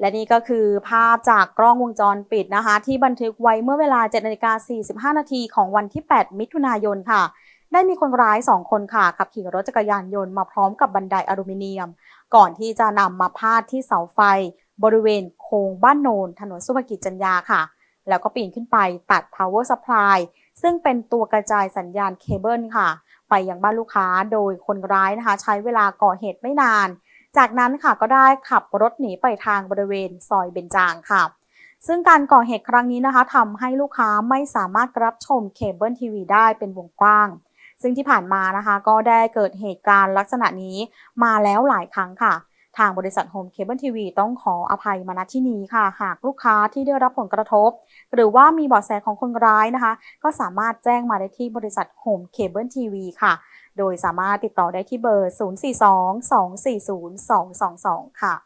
และนี่ก็คือภาพจากกล้องวงจรปิดนะคะ ที่บันทึกไว้เมื่อเวลา7นาฬิกา45 นาทีของวันที่ 8 มิถุนายนค่ะ ได้มีคนร้าย 2 คนค่ะ ขับขี่รถจักรยานยนต์มาพร้อมกับบันไดอลูมิเนียม ก่อนที่จะนำมาพาดที่เสาไฟ บริเวณโค้งบ้านโนน ถนนสุภกิจจัญญาค่ะ แล้วก็ปีนขึ้นไปตัด power supply ซึ่งเป็นตัวกระจายสัญญาณเคเบิลค่ะ ไปยังบ้านลูกค้าโดยคนร้ายนะคะ ใช้เวลาก่อเหตุไม่นาน จากนั้นค่ะก็ได้ขับรถหนีไปทางบริเวณซอยเบญจางค่ะ ซึ่งการก่อเหตุครั้งนี้นะคะทำให้ลูกค้าไม่สามารถรับชมเคเบิลทีวีได้เป็นวงกว้าง ซึ่งที่ผ่านมานะคะก็ได้เกิดเหตุการณ์ลักษณะนี้มาแล้วหลายครั้งค่ะ ทางบริษัทโฮมเคเบิลทีวีต้องขออภัยมาณที่นี้ค่ะ หากลูกค้าที่ได้รับผลกระทบ หรือว่ามีเบาะแสของคนร้ายนะคะ ก็สามารถแจ้งมาได้ที่บริษัทโฮมเคเบิลทีวีค่ะ โดยสามารถติดต่อได้ที่เบอร์ 042 240 222 ค่ะ